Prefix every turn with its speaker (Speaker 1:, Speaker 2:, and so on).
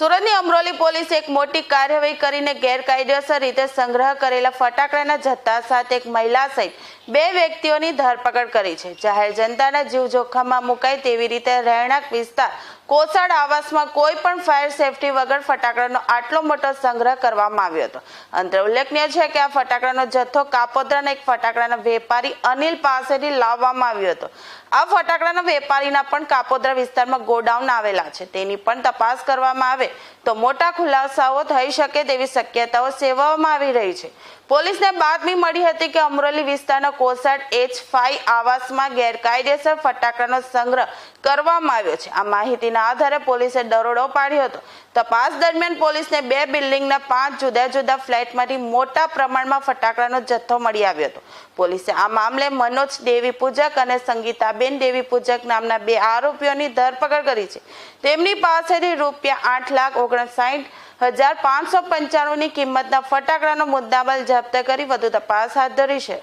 Speaker 1: સુરતની અમરોલી પોલીસે એક મોટી કાર્યવાહી કરીને ગેરકાયદેસર રીતે સંગ્રહ કરેલા ફટાકડાના જથ્થા સાથે એક મહિલા સહિત બે વ્યક્તિઓની ધરપકડ કરી છે. જાહેર જનતાના જીવ જોખમમાં મુકાય તેવી રીતે રહેણાંક વિસ્તાર કોસાડ આવાસમાં કોઈ પણ ફાયર સેફટી વગર ફટાકડાનો આટલો મોટો સંગ્રહ કરવામાં આવ્યો હતો. અંતર ઉલ્લેખનીય છે કે આ ફટાકડાનો જથ્થો કાપોદ્રાના એક ફટાકડાના વેપારી અનિલ પાસેથી લાવવામાં આવ્યો હતો. આ ફટાકડાના વેપારીના પણ કાપોદ્રા વિસ્તારમાં ગોડાઉન આવેલા છે. તેની પણ તપાસ કરવામાં આવે તો મોટા ખુલાસાઓ થઈ શકે તેવી શક્યતાઓ સેવવામાં આવી રહી છે. પોલીસને બાતમી મળી હતી કે અમરોલી વિસ્તારના કોસાટ એચ ફાઈવ આવાસમાં ગેરકાયદેસર ફટાકડાનો સંગ્રહ કરવામાં આવ્યો છે. આ માહિતીના આધારે પોલીસે દરોડો પાડ્યો હતો. તપાસ દરમિયાન પોલીસને બે બિલ્ડિંગના પાંચ જુદા જુદા ફ્લેટમાંથી મોટા પ્રમાણમાં ફટાકડાનો જથ્થો મળી આવ્યો હતો. પોલીસે આ મામલે મનોજ દેવી પૂજક અને સંગીતાબેન દેવી પૂજક નામના બે આરોપીઓની ધરપકડ કરી છે. તેમની પાસેથી રૂપિયા આઠ લાખ ઓગણસાઠ હજાર પાંચસો પંચાણુંની કિંમતના ફટાકડાનો મુદ્દામાલ જપ્ત કરી વધુ તપાસ હાથ ધરી છે.